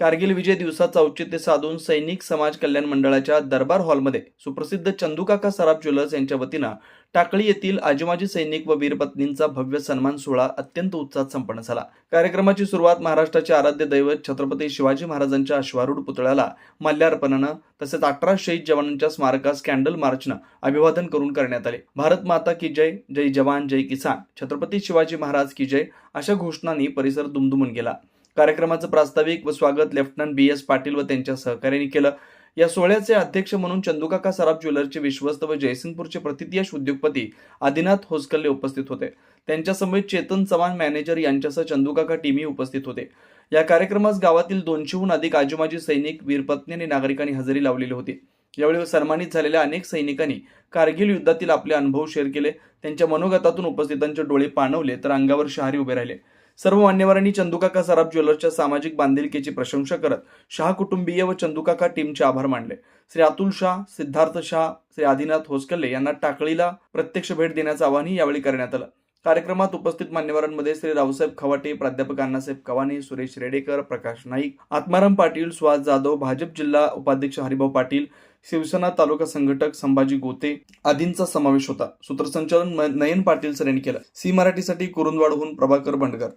कारगिल विजय दिवसाचं औचित्य साधून सैनिक समाज कल्याण मंडळाच्या दरबार हॉलमध्ये सुप्रसिद्ध चंदूकाका सराफ ज्वेलर्स यांच्या वतीनं टाकळी येथील आजीमाजी सैनिक व वीरपत्नींचा भव्य सन्मान सोहळा अत्यंत उत्साहात संपन्न झाला. कार्यक्रमाची सुरुवात महाराष्ट्राचे आराध्य दैवत छत्रपती शिवाजी महाराजांच्या अश्वारूढ पुतळ्याला माल्यार्पणानं तसेच अठरा शहीद जवानांच्या स्मारकास कॅन्डल मार्चनं अभिवादन करून करण्यात आले. भारत माता की जय जय जवान जय किसान छत्रपती शिवाजी महाराज की जय अशा घोषणांनी परिसर दुमदुमून गेला. कार्यक्रमाचं प्रास्ताविक व स्वागत लेफ्टनंट बी एस पाटील व त्यांच्या सहकार्याने केलं. या सोहळ्याचे अध्यक्ष म्हणून चंदुकाका सराफ ज्वेलरचे विश्वस्त व जयसिंगपूरचे प्रतियश उद्योगपती आदिनाथ होसकल्ले उपस्थित होते. त्यांच्यासमवेत चेतन चव्हाण मॅनेजर यांच्यासह चंदुकाका टीमही उपस्थित होते. या कार्यक्रमास गावातील दोनशेहून अधिक आजूमाजी सैनिक वीरपत्नी आणि नागरिकांनी हजेरी लावलेली होती. यावेळी सन्मानित झालेल्या अनेक सैनिकांनी कारगिल युद्धातील आपले अनुभव शेअर केले. त्यांच्या मनोगतातून उपस्थितांचे डोळे पाणवले तर अंगावर शहारी उभे राहिले. सर्व मान्यवरांनी चंदुकाका सराफ ज्वेलर्सच्या सामाजिक बांधिलकीची प्रशंसा करत शहा कुटुंबीय व चंदुकाका टीमचे आभार मानले. श्री अतुल शाह सिद्धार्थ शाह श्री आदिनाथ होसकल्ले यांना टाकळीला प्रत्यक्ष भेट देण्याचं आवाहनही यावेळी करण्यात आलं. कार्यक्रमात उपस्थित मान्यवरांमध्ये श्री रावसाहेब खवाटे प्राध्यापक अण्णासाहेब कवाने सुरेश रेडेकर प्रकाश नाईक आत्माराम पाटील सुहास जाधव भाजप जिल्हा उपाध्यक्ष हरिभाऊ पाटील शिवसेना तालुका संघटक संभाजी गोते आदींचा समावेश होता. सूत्रसंचालन नयन पाटील सर यांनी केलं. सी मराठीसाठी कुरुंदवाडहून प्रभाकर बंडकर